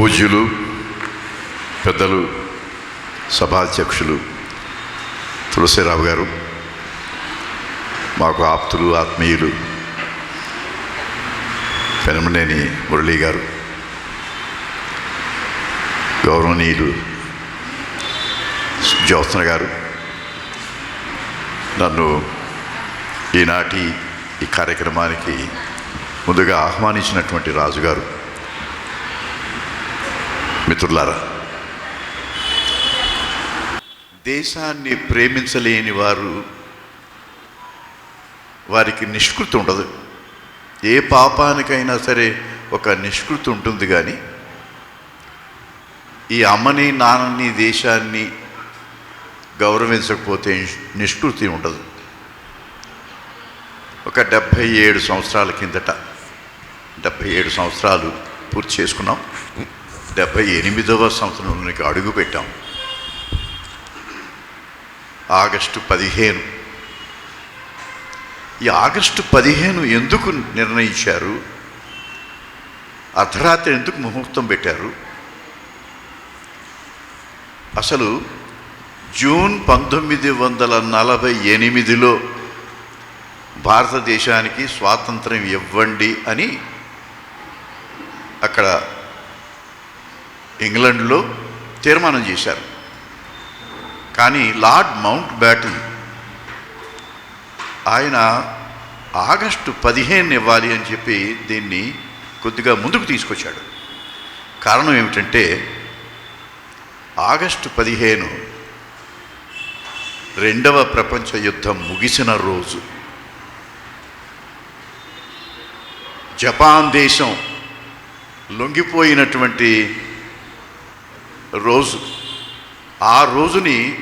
పూజ్యులు పెద్దలు సభాధ్యక్షులు తులసిరావు గారు మాకు ఆప్తులు ఆత్మీయులు పెనమనేని మురళీ గారు గౌరవనీయులు జ్యోత్స్న గారు నన్ను ఈనాటి ఈ కార్యక్రమానికి ముందుగా ఆహ్వానించినటువంటి రాజుగారు మిత్రులారా దేశాన్ని ప్రేమించలేని వారు వారికి నిష్కృతి ఉండదు. ఏ పాపానికైనా సరే ఒక నిష్కృతి ఉంటుంది కానీ ఈ అమ్మని నాన్నని దేశాన్ని గౌరవించకపోతే నిష్కృతి ఉండదు. ఒక డెబ్భై ఏడు సంవత్సరాల కిందట డెబ్భై ఏడు సంవత్సరాలు పూర్తి చేసుకున్నాం. డెబ్భై ఎనిమిదవ సంవత్సరంలోనికి అడుగు పెట్టాం. ఆగస్టు పదిహేను. ఈ ఆగస్టు పదిహేను ఎందుకు నిర్ణయించారు? అర్ధరాత్రి ఎందుకు ముహూర్తం పెట్టారు? అసలు జూన్ పంతొమ్మిది వందల నలభై ఎనిమిదిలో భారతదేశానికి స్వాతంత్రం ఇవ్వండి అని అక్కడ ఇంగ్లండ్లో తీర్మానం చేశారు. కానీ లార్డ్ మౌంట్ బ్యాటన్ ఆయన ఆగస్టు పదిహేను ఇవ్వాలి అని చెప్పి దీన్ని కొద్దిగా ముందుకు తీసుకొచ్చాడు. కారణం ఏమిటంటే ఆగస్టు పదిహేను రెండవ ప్రపంచ యుద్ధం ముగిసిన రోజు జపాన్ దేశం లొంగిపోయినటువంటి రోజు. ఆ రోజుని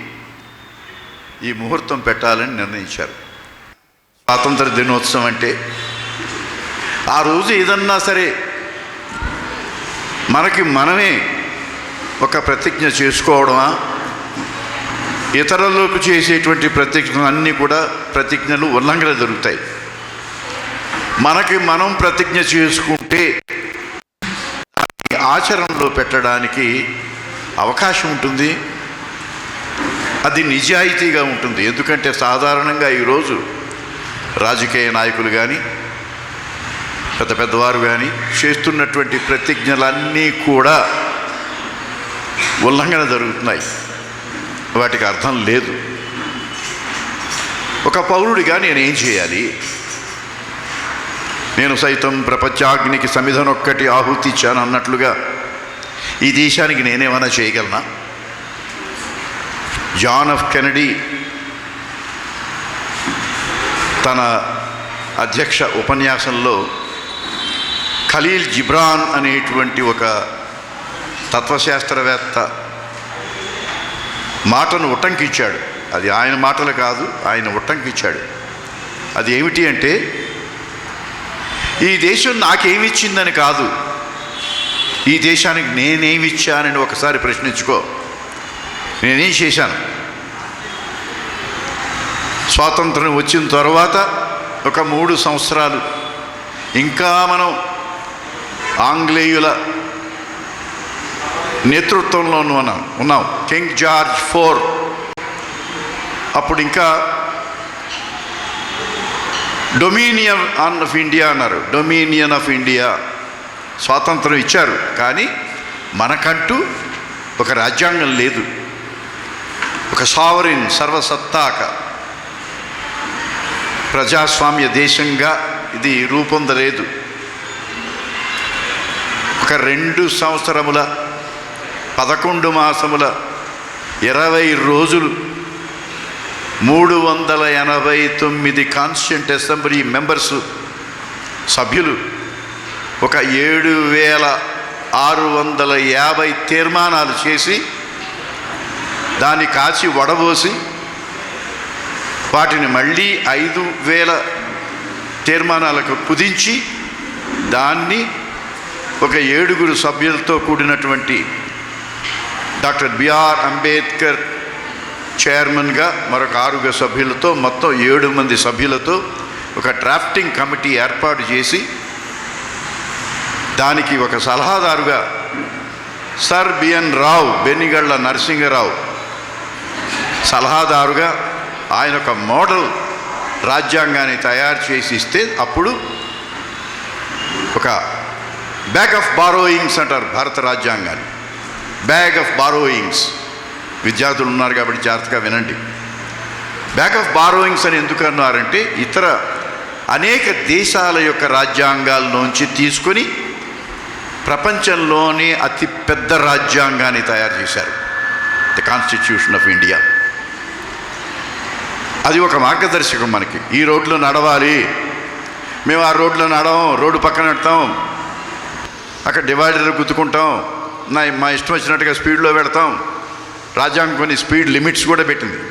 ఈ ముహూర్తం పెట్టాలని నిర్ణయించారు. స్వాతంత్ర దినోత్సవం అంటే ఆ రోజు ఏదన్నా సరే మనకి మనమే ఒక ప్రతిజ్ఞ చేసుకోవడమా? ఇతరులకు చేసేటువంటి ప్రతిజ్ఞలు అన్నీ కూడా ప్రతిజ్ఞలు ఉల్లంఘన జరుగుతాయి. మనకి మనం ప్రతిజ్ఞ చేసుకుంటే ఆచరణలో పెట్టడానికి అవకాశం ఉంటుంది. అది నిజాయితీగా ఉంటుంది. ఎందుకంటే సాధారణంగా ఈరోజు రాజకీయ నాయకులు కానీ పెద్ద పెద్దవారు కానీ చేస్తున్నటువంటి ప్రతిజ్ఞలన్నీ కూడా ఉల్లంఘన జరుగుతున్నాయి. వాటికి అర్థం లేదు. ఒక పౌరుడిగా నేనేం చేయాలి? నేను సైతం ప్రపంచాగ్నికి సమిధనొక్కటి ఆహుతి ఇచ్చాను అన్నట్లుగా ఈ దేశానికి నేనేమైనా చేయగలనా? జాన్ ఆఫ్ కెనడీ తన అధ్యక్ష ఉపన్యాసంలో ఖలీల్ జిబ్రాన్ అనేటువంటి ఒక తత్వశాస్త్రవేత్త మాటను ఉట్టంకిచ్చాడు అది ఆయన మాటలు కాదు ఆయన ఉట్టంకిచ్చాడు అది ఏమిటి అంటే ఈ దేశం నాకేమిచ్చిందని కాదు. ఈ దేశానికి నేనేమిచ్చానని ఒకసారి ప్రశ్నించుకో. నేనేం చేశాను? స్వాతంత్రం వచ్చిన తర్వాత ఒక మూడు సంవత్సరాలు ఇంకా మనం ఆంగ్లేయుల నేతృత్వంలో ఉన్నాం ఉన్నాం. King George four. అప్పుడు ఇంకా డొమినియన్ ఆన్ ఆఫ్ ఇండియా అన్నారు. Dominion of India. స్వాతంత్రం ఇచ్చారు. కానీ మనకంటూ ఒక రాజ్యాంగం లేదు. ఒక సావరిన్ సర్వసత్తాక ప్రజాస్వామ్య దేశంగా ఇది రూపొందలేదు. ఒక రెండు సంవత్సరముల పదకొండు మాసముల ఇరవై రోజులు మూడు వందల ఎనభై తొమ్మిది కాన్స్టిట్యూంట్ అసెంబ్లీ మెంబర్స్ సభ్యులు ఒక ఏడు వేల ఆరు వందల యాభై తీర్మానాలు చేసి దాన్ని కాచి వడబోసి వాటిని మళ్ళీ ఐదు వేల తీర్మానాలకు కుదించి దాన్ని ఒక ఏడుగురు సభ్యులతో కూడినటువంటి డాక్టర్ బిఆర్ అంబేద్కర్ చైర్మన్గా మరొక ఆరుగురు సభ్యులతో మొత్తం ఏడు మంది సభ్యులతో ఒక డ్రాఫ్టింగ్ కమిటీ ఏర్పాటు చేసి దానికి ఒక సలహాదారుగా sir B N Rao Benegal Narasimha Rao. సలహాదారుగా ఆయన ఒక మోడల్ రాజ్యాంగాన్ని తయారు చేసి ఇస్తే అప్పుడు ఒక బ్యాగ్ ఆఫ్ బారోయింగ్స్ అంటారు భారత రాజ్యాంగాన్ని. బ్యాగ్ ఆఫ్ బారోయింగ్స్ విద్యార్థులు ఉన్నారు కాబట్టి జాగ్రత్తగా వినండి. బ్యాక్ ఆఫ్ బారోయింగ్స్ అని ఎందుకు అన్నారంటే ఇతర అనేక దేశాల యొక్క రాజ్యాంగాల్లోంచి తీసుకొని ప్రపంచంలోనే అతి పెద్ద రాజ్యాంగాన్ని తయారు చేశారు. ద కాన్స్టిట్యూషన్ ఆఫ్ ఇండియా అది ఒక మార్గదర్శకం మనకి. ఈ రోడ్లో నడవాలి. మేము ఆ రోడ్లో నడవం రోడ్డు పక్కన పెడతాం. అక్కడ డివైడర్ గుద్దుకుంటాం. నా మా ఇష్టం వచ్చినట్టుగా స్పీడ్లో పెడతాం. రాజ్యాంగం కొన్ని స్పీడ్ లిమిట్స్ కూడా పెట్టింది.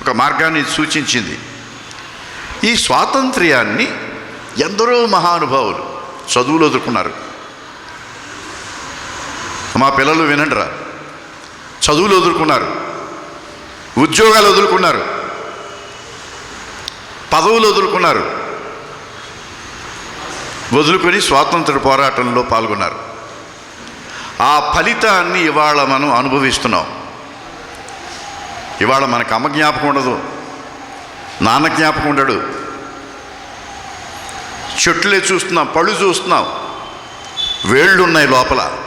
ఒక మార్గాన్ని సూచించింది. ఈ స్వాతంత్ర్యాన్ని ఎందరో మహానుభావులు చదువులు ఎదుర్కొన్నారు. మా పిల్లలు వినండిరా. చదువులు వదులుకున్నారు. ఉద్యోగాలు వదులుకున్నారు. పదవులు వదులుకున్నారు. వదులుకొని స్వాతంత్ర పోరాటంలో పాల్గొన్నారు. ఆ ఫలితాన్ని ఇవాళ మనం అనుభవిస్తున్నాం. ఇవాళ మనకు అమ్మ జ్ఞాపకం ఉండదు. నాన్న జ్ఞాపకం ఉండడు. చెట్లే చూస్తున్నాం పళ్ళు చూస్తున్నాం. వేళ్ళు ఉన్నాయి లోపల.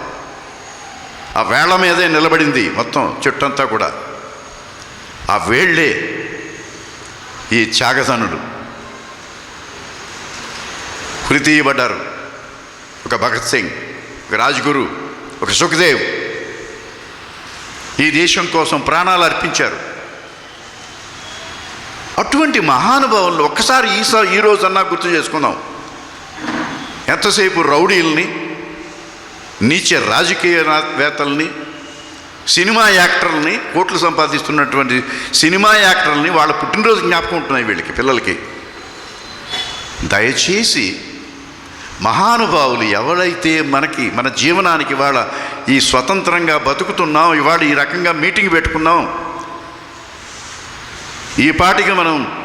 ఆ వేళ్ళ మీదే నిలబడింది మొత్తం చుట్టంతా కూడా. ఆ వేళ్ళే ఈ త్యాగసనుడు హృతి తీయబడ్డారు ఒక భగత్ సింగ్ ఒక రాజ్గురు ఒక సుఖదేవ్. ఈ దేశం కోసం ప్రాణాలు అర్పించారు. అటువంటి మహానుభావులను ఒక్కసారి ఈ ఈరోజన్నా గుర్తు చేసుకుందాం. ఎంతసేపు రౌడీల్ని నీచ రాజకీయవేత్తల్ని సినిమా యాక్టర్లని కోట్లు సంపాదిస్తున్నటువంటి సినిమా యాక్టర్లని వాళ్ళ పుట్టినరోజు జ్ఞాపకం ఉంటున్నాయి వీళ్ళకి పిల్లలకి. దయచేసి మహానుభావులు ఎవరైతే మనకి మన జీవనానికి ఇవాళ ఈ స్వతంత్రంగా బతుకుతున్నాం ఇవాళ ఈ రకంగా మీటింగ్ పెట్టుకున్నాం ఈ పాటికి మనం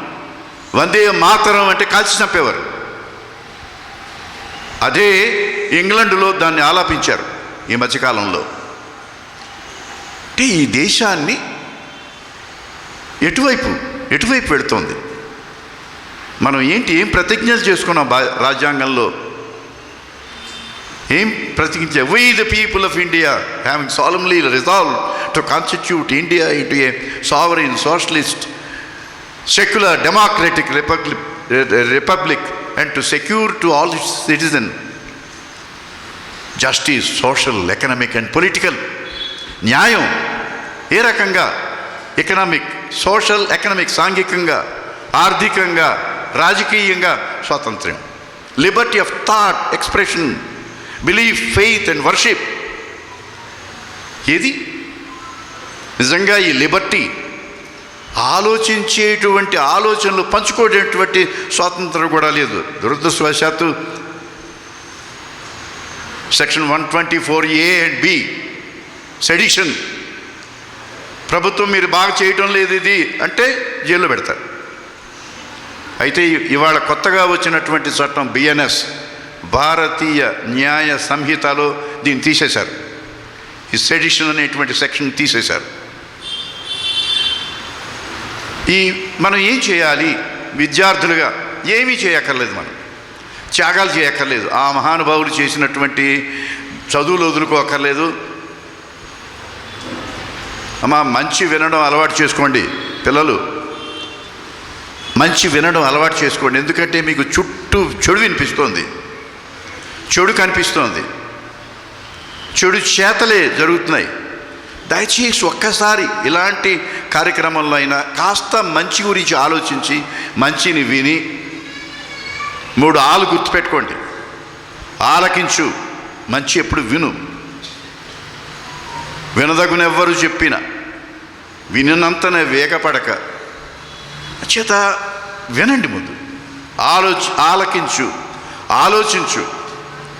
వందే మాతరం అంటే కాల్చి చంపేవారు. అదే ఇంగ్లండ్లో దాన్ని ఆలాపించారు ఈ మధ్యకాలంలో. అంటే ఈ దేశాన్ని ఎటువైపు ఎటువైపు పెడుతోంది మనం ఏంటి ఏం ప్రతిజ్ఞలు చేసుకున్నాం బా రాజ్యాంగంలో? ఏం ప్రతిజ్ఞ we the people of India having solemnly resolve to constitute India into a sovereign socialist secular democratic republic republic and to secure to all its citizens justice social economic and political న్యాయం. ఏ రకంగా? Economic social economic సాంఘికంగా ఆర్థికంగా రాజకీయంగా స్వాతంత్ర్యం. Liberty of thought expression belief faith and worship ఏది? నిజంగా ఈ లిబర్టీ ఆలోచించేటువంటి ఆలోచనలు పంచుకోవటటువంటి స్వాతంత్రం కూడా లేదు. దురదృష్టవశాత్తు section one twenty four A and B sedition ప్రభుత్వం మీరు బాగా చేయటం లేదు ఇది అంటే జైల్లో పెడతారు. అయితే ఇవాళ కొత్తగా వచ్చినటువంటి చట్టం బిఎన్ఎస్ భారతీయ న్యాయ సంహితలో దీన్ని తీసేశారు. ఈ సెడిషన్ అనేటువంటి సెక్షన్ తీసేశారు. ఈ మనం ఏం చేయాలి? విద్యార్థులుగా ఏమీ చేయక్కర్లేదు మనం. త్యాగాలు చేయక్కర్లేదు. ఆ మహానుభావులు చేసినటువంటి చదువులు వదులుకోక్కర్లేదు. అమ్మా మంచి వినడం అలవాటు చేసుకోండి పిల్లలు. మంచి వినడం అలవాటు చేసుకోండి. ఎందుకంటే మీకు చుట్టూ చెడు వినిపిస్తోంది. చెడు కనిపిస్తోంది. చెడు చేతలే జరుగుతున్నాయి. దయచేసి ఒక్కసారి ఇలాంటి కార్యక్రమంలో అయినా కాస్త మంచి గురించి ఆలోచించి మంచిని విని మూడు ఆలు గుర్తుపెట్టుకోండి. ఆలకించు మంచి ఎప్పుడు విను. వినదగునెవ్వరు చెప్పిన వినినంతనే వేగపడక. చేత వినండి ముందు. ఆలోచి ఆలకించు ఆలోచించు.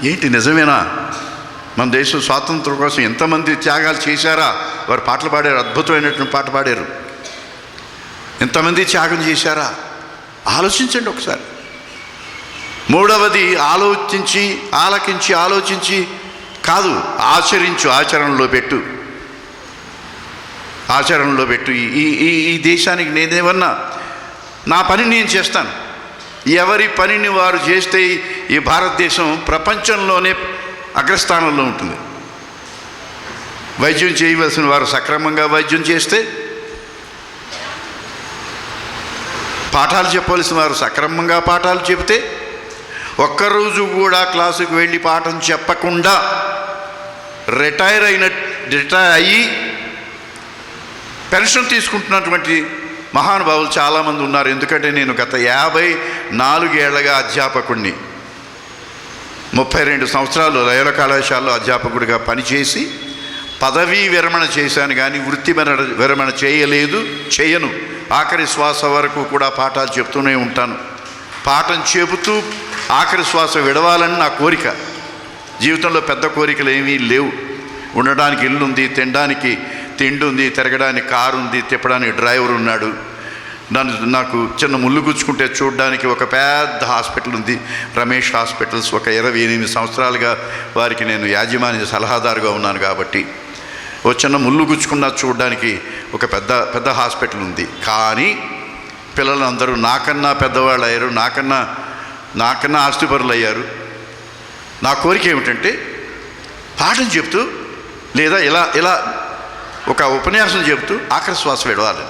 ఏంటి నిజమేనా? మన దేశం స్వాతంత్రం కోసం ఎంతమంది త్యాగాలు చేశారా? వారు పాటలు పాడారు అద్భుతమైనటువంటి పాట పాడారు. ఎంతమంది త్యాగం చేశారా? ఆలోచించండి ఒకసారి. మూడవది ఆలోచించి ఆలకించి ఆలోచించి కాదు ఆచరించు ఆచరణలో పెట్టు. ఆచరణలో పెట్టు. ఈ- ఈ ఈ ఈ దేశానికి నేనేమన్నా నా పని నేను చేస్తాను. ఎవరి పనిని వారు చేస్తే ఈ భారతదేశం ప్రపంచంలోనే అగ్రస్థానంలో ఉంటుంది. వైద్యం చేయవలసిన వారు సక్రమంగా వైద్యం చేస్తే పాఠాలు చెప్పవలసిన వారు సక్రమంగా పాఠాలు చెబితే ఒక్కరోజు కూడా క్లాసుకు వెళ్ళి పాఠం చెప్పకుండా రిటైర్ అయిన రిటైర్ అయ్యి పెన్షన్ తీసుకుంటున్నటువంటి మహానుభావులు చాలామంది ఉన్నారు. ఎందుకంటే నేను గత యాభై నాలుగేళ్ళగా అధ్యాపకుడిని ముప్పై రెండు సంవత్సరాలు లయల కళాశాలలో అధ్యాపకుడిగా పనిచేసి పదవీ విరమణ చేశాను కానీ వృత్తి విరమణ విరమణ చేయలేదు చేయను. ఆఖరి శ్వాస వరకు కూడా పాఠాలు చెప్తూనే ఉంటాను. పాఠం చెబుతూ ఆఖరి శ్వాస విడవాలని నా కోరిక. జీవితంలో పెద్ద కోరికలు ఏమీ లేవు. ఉండడానికి ఇల్లు ఉంది తినడానికి తిండి ఉంది తిరగడానికి కారు ఉంది తిప్పడానికి డ్రైవర్ ఉన్నాడు. దాని నాకు చిన్న ముళ్ళు గుచ్చుకుంటే చూడడానికి ఒక పెద్ద హాస్పిటల్ ఉంది. రమేష్ హాస్పిటల్స్ ఒక ఇరవై ఎనిమిది సంవత్సరాలుగా వారికి నేను యాజమాన్య సలహాదారుగా ఉన్నాను కాబట్టి ఓ చిన్న ముళ్ళు గుచ్చుకున్నా చూడడానికి ఒక పెద్ద పెద్ద హాస్పిటల్ ఉంది. కానీ పిల్లలందరూ నాకన్నా పెద్దవాళ్ళు అయ్యారు నాకన్నా నాకన్నా ఆస్తిపరులు అయ్యారు. నా కోరిక ఏమిటంటే పాఠం చెప్తూ లేదా ఇలా ఇలా ఒక ఉపన్యాసం చెబుతూ ఆఖరి శ్వాస విడవాలి.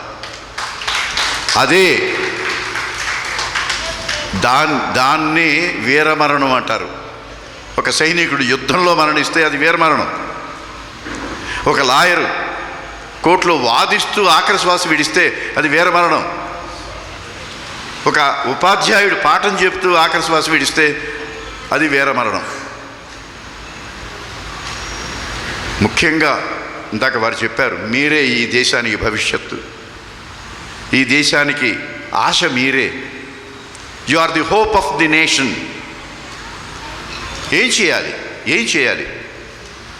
అదే దాన్ దాన్ని వీరమరణం అంటారు. ఒక సైనికుడు యుద్ధంలో మరణిస్తే అది వీరమరణం. ఒక లాయరు కోర్టులో వాదిస్తూ ఆఖరి శ్వాస విడిస్తే అది వీరమరణం. ఒక ఉపాధ్యాయుడు పాఠం చెప్తూ ఆఖరి శ్వాస విడిస్తే అది వీరమరణం. ముఖ్యంగా ఇందాక వారు చెప్పారు మీరే ఈ దేశానికి భవిష్యత్తు. ఈ దేశానికి ఆశ మీరే. You are the hope of the nation ఏం చేయాలి? ఏం చేయాలి?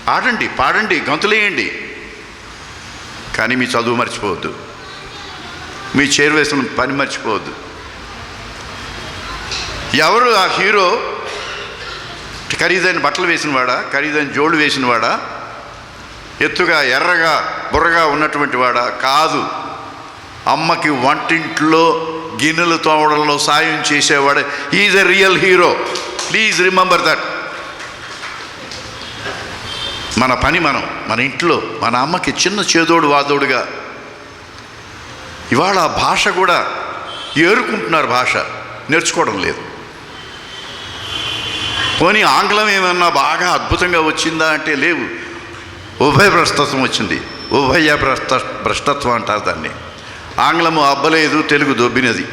ఆడండి పాడండి గంతులేయండి కానీ మీ చదువు మర్చిపోవద్దు. మీ చేరువేసిన పని మర్చిపోవద్దు. ఎవరు ఆ హీరో? ఖరీదైన బట్టలు వేసినవాడా? ఖరీదైన జోళ్ళు వేసినవాడా? ఎత్తుగా ఎర్రగా బుర్రగా ఉన్నటువంటి వాడా? కాదు. అమ్మకి వంటింట్లో గిన్నెలు తోమడంలో సాయం చేసేవాడు. Is a real hero please remember that మన పని మనం మన ఇంట్లో మన అమ్మకి చిన్న చేదోడు వాదోడుగా. ఇవాళ ఆ భాష కూడా ఏరుకుంటున్నారు భాష. నేర్చుకోవడం లేదు. పోనీ ఆంగ్లం ఏమన్నా బాగా అద్భుతంగా వచ్చిందా అంటే లేవు. ఉభయ భ్రష్టత్వం వచ్చింది. ఉభయ భ్రష్ట భ్రష్టత్వం అంటారు దాన్ని. ఆంగ్లము అబ్బలేదు తెలుగు దొబ్బినది.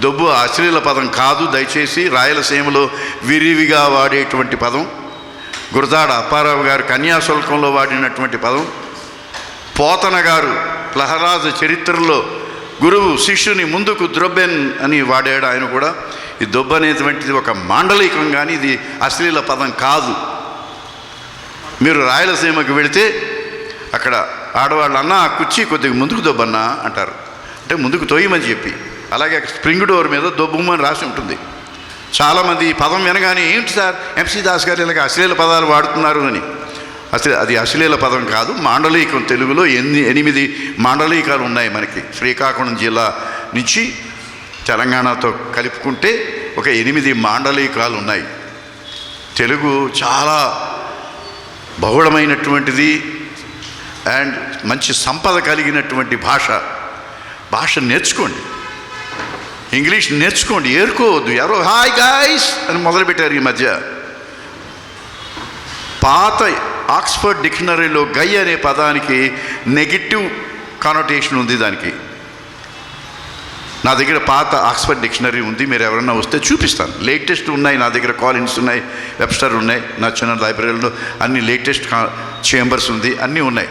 దొబ్బు అశ్లీల పదం కాదు దయచేసి రాయలసీమలో విరివిగా వాడేటువంటి పదం. గురదాడ అప్పారావు గారు కన్యాశుల్కంలో వాడినటువంటి పదం. పోతన గారు ప్రహ్లాద చరిత్రలో గురువు శిష్యుని ముందుకు ద్రొబ్బెన్ అని వాడాడు ఆయన కూడా. ఈ దొబ్బ అనేటువంటిది ఒక మాండలికం కానీ ఇది అశ్లీల పదం కాదు. మీరు రాయలసీమకు వెళితే అక్కడ ఆడవాళ్ళు అన్న ఆ కుర్చీ కొద్దిగా ముందుకు దొబ్బన్నా అంటారు. అంటే ముందుకు తోయమని చెప్పి. అలాగే స్ప్రింగ్ డోర్ మీద దొబ్బుమని రాసి ఉంటుంది. చాలామంది ఈ పదం వినగానే ఏంటి సార్? ఎంసీ దాస్ గారు ఇలాగ అశ్లీల పదాలు వాడుతున్నారు అని. అసలు అది అశ్లీల పదం కాదు మాండలికం తెలుగులో ఎన్ని ఎనిమిది మాండలికాలు ఉన్నాయి మనకి. శ్రీకాకుళం జిల్లా నుంచి తెలంగాణతో కలుపుకుంటే ఒక ఎనిమిది మాండలికాలు ఉన్నాయి. తెలుగు చాలా బహుళమైనటువంటిది అండ్ మంచి సంపద కలిగినటువంటి భాష. భాష నేర్చుకోండి. ఇంగ్లీష్ నేర్చుకోండి. ఏరుకోవద్దు. ఎవరో హాయ్ గాయస్ అని మొదలుపెట్టారు ఈ మధ్య. పాత ఆక్స్ఫర్డ్ డిక్షనరీలో గై అనే పదానికి నెగిటివ్ కానోటేషన్ ఉంది దానికి. నా దగ్గర పాత ఆక్స్ఫర్డ్ డిక్షనరీ ఉంది. మీరు ఎవరన్నా వస్తే చూపిస్తాను. లేటెస్ట్ ఉన్నాయి. నా దగ్గర కాలిన్స్ ఉన్నాయి వెబ్స్టర్ ఉన్నాయి నా చిన్న లైబ్రరీలో అన్ని లేటెస్ట్ చేంబర్స్ ఉంది అన్నీ ఉన్నాయి.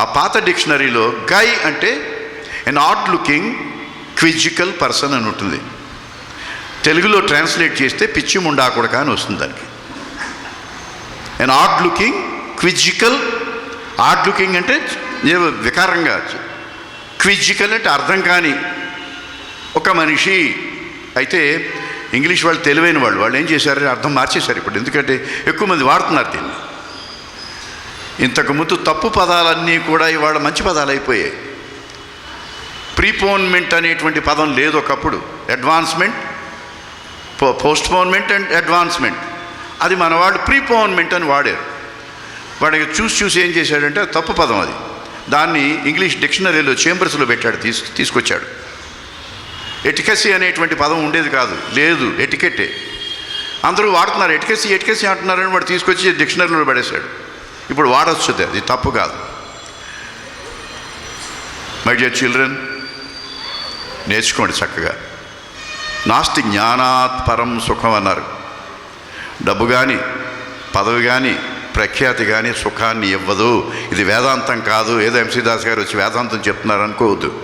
ఆ పాత డిక్షనరీలో గై అంటే and odd looking quizzical person అని ఉంటుంది. తెలుగులో ట్రాన్స్లేట్ చేస్తే పిచ్చి ముండాకుడక అని వస్తుంది దానికి. And odd looking quizzical odd looking అంటే వికారంగా క్విజికల్ అంటే అర్థం కాని ఒక మనిషి అయితే ఇంగ్లీష్ వాళ్ళు తెలివైన వాళ్ళు. వాళ్ళు ఏం చేశారు? అర్థం మార్చేశారు ఇప్పుడు. ఎందుకంటే ఎక్కువ మంది వాడుతున్నారు దీన్ని. ఇంతకుముందు తప్పు పదాలన్నీ కూడా ఇవాళ మంచి పదాలు అయిపోయాయి. ప్రీపోన్మెంట్ అనేటువంటి పదం లేదు ఒకప్పుడు. అడ్వాన్స్మెంట్ పోస్ట్పోన్మెంట్ అండ్ అడ్వాన్స్మెంట్ అది మన వాళ్ళు ప్రీపోన్మెంట్ అని వాడారు. వాడికి చూసి చూసి ఏం చేశాడంటే తప్పు పదం అది. దాన్ని ఇంగ్లీష్ డిక్షనరీలో చేంబర్స్లో పెట్టాడు తీసు తీసుకొచ్చాడు. ఎటికసీ అనేటువంటి పదం ఉండేది కాదు. లేదు ఎటికెట్టే. అందరూ వాడుతున్నారు ఎటికసీ ఎటికసీ అంటున్నారని వాడు తీసుకొచ్చి డిక్షనరీలో పడేశాడు. ఇప్పుడు వాడచ్చు అది తప్పు కాదు. మై డియర్ చిల్డ్రన్ నేర్చుకోండి చక్కగా. నాస్తి జ్ఞానాత్ పరం సుఖం అన్నారు. డబ్బు కానీ పదవి కానీ ప్రఖ్యాతి కానీ సుఖాన్ని ఇవ్వదు. ఇది వేదాంతం కాదు. ఏదో ఎంసీ దాస్ గారు వచ్చి వేదాంతం చెప్తున్నారు అనుకోవద్దు.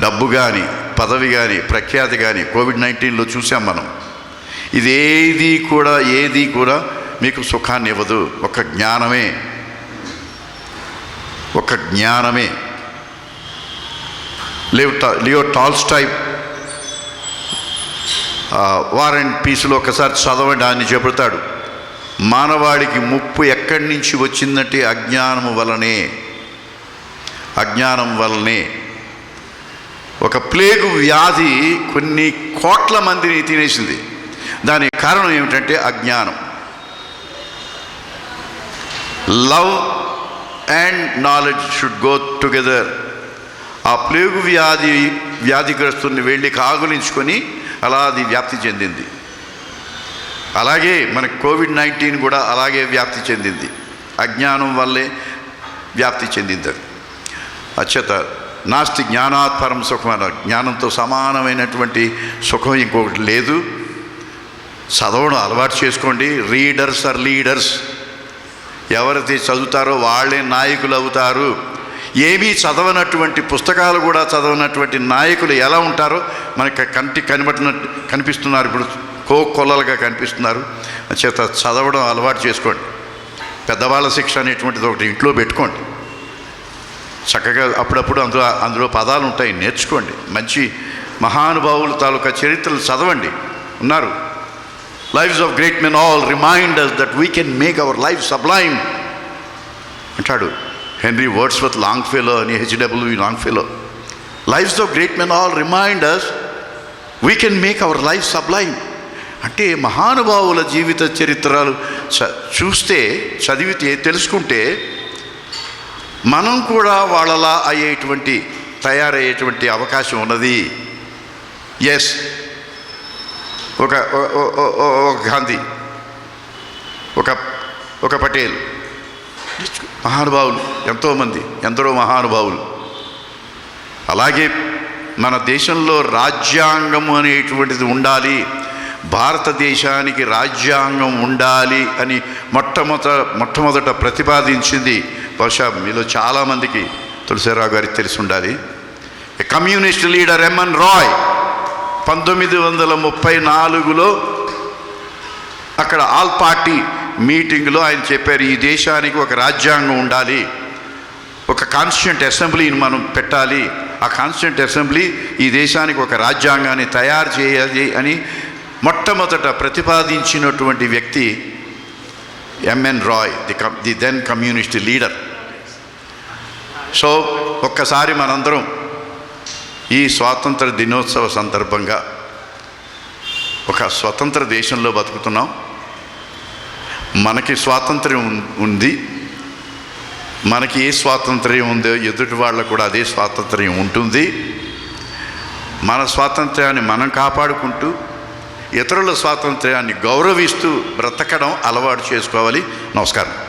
డబ్బు కానీ పదవి కానీ ప్రఖ్యాతి కానీ కోవిడ్ నైన్టీన్లో చూసాం మనం. ఇది ఏది కూడా ఏది కూడా మీకు సుఖాన్ని ఇవ్వదు. ఒక జ్ఞానమే. ఒక జ్ఞానమే. Lev Leo Tolstoy war and పీస్లో ఒకసారి చదవండి ఆయన చెబుతాడు మానవాడికి ముప్పు ఎక్కడి నుంచి వచ్చిందంటే అజ్ఞానము వలనే అజ్ఞానం వలనే. ఒక ప్లేగు వ్యాధి కొన్ని కోట్ల మందిని తినేసింది. దానికి కారణం ఏమిటంటే అజ్ఞానం. Love and knowledge should go together. ఆ ప్లేగు వ్యాధి వ్యాధిగ్రస్తుని వెళ్ళి కాగులించుకొని అలా అది వ్యాప్తి చెందింది. అలాగే మన కోవిడ్ నైన్టీన్ కూడా అలాగే వ్యాప్తి చెందింది. అజ్ఞానం వల్లే వ్యాప్తి చెందింది అది. అచ్చత నాస్తి జ్ఞానాత్పరం సుఖమైన సుఖం అన్నారు. జ్ఞానంతో సమానమైనటువంటి సుఖం ఇంకొకటి లేదు. చదవడం అలవాటు చేసుకోండి. Readers are leaders. ఎవరైతే చదువుతారో వాళ్ళే నాయకులు అవుతారు. ఏమీ చదవనటువంటి పుస్తకాలు కూడా చదవనటువంటి నాయకులు ఎలా ఉంటారో మనకి కంటి కనబడిన కనిపిస్తున్నారు. ఇప్పుడు కో కొల్లలుగా కనిపిస్తున్నారు. చేత చదవడం అలవాటు చేసుకోండి. పెద్దవాళ్ళ శిక్ష అనేటువంటిది ఒకటి ఇంట్లో పెట్టుకోండి. చక్కగా అప్పుడప్పుడు అందులో అందులో పదాలు ఉంటాయి నేర్చుకోండి. మంచి మహానుభావులు తాలూకా చరిత్రలు చదవండి. ఉన్నారు. Lives of great men all reminders that we can make our life sublime అంటాడు. Henry Wadsworth Longfellow అని H W Longfellow lives of great men all reminders we can make our life sublime అంటే మహానుభావుల జీవిత చరిత్రలు చూస్తే చదివితే తెలుసుకుంటే మనం కూడా వాళ్ళలా అయ్యేటువంటి తయారయ్యేటువంటి అవకాశం ఉన్నది. ఎస్ ఒక ఓ- ఓ- ఓ- ఓ- ఒక గాంధీ. ఒక ఒక పటేల్. మహానుభావులు ఎంతోమంది ఎందరో మహానుభావులు. అలాగే మన దేశంలో రాజ్యాంగం అనేటువంటిది ఉండాలి భారతదేశానికి రాజ్యాంగం ఉండాలి అని మొట్టమొదట మొట్టమొదట ప్రతిపాదించింది బహుశా మీలో చాలామందికి తులసిరావు గారికి తెలిసి ఉండాలి కమ్యూనిస్ట్ లీడర్ ఎంఎన్ రాయ్ పంతొమ్మిది వందల ముప్పై నాలుగులో అక్కడ ఆల్ పార్టీ మీటింగ్లో ఆయన చెప్పారు ఈ దేశానికి ఒక రాజ్యాంగం ఉండాలి. ఒక కాన్స్టిట్యూంట్ అసెంబ్లీని మనం పెట్టాలి. ఆ కాన్స్టిట్యూంట్ అసెంబ్లీ ఈ దేశానికి ఒక రాజ్యాంగాన్ని తయారు చేయాలి అని మొట్టమొదట ప్రతిపాదించినటువంటి వ్యక్తి M N Roy the come the then communist leader so ఒక్కసారి మనందరం ఈ స్వాతంత్ర దినోత్సవ సందర్భంగా ఒక స్వతంత్ర దేశంలో బతుకుతున్నాం. మనకి స్వాతంత్ర్యం ఉంది. మనకి ఏ స్వాతంత్ర్యం ఉందో ఎదుటి వాళ్ళకు కూడా అదే స్వాతంత్ర్యం ఉంటుంది. మన స్వాతంత్ర్యాన్ని మనం కాపాడుకుంటూ ఇతరుల స్వాతంత్ర్యాన్ని గౌరవిస్తూ బ్రతకడం అలవాటు చేసుకోవాలి. నమస్కారం.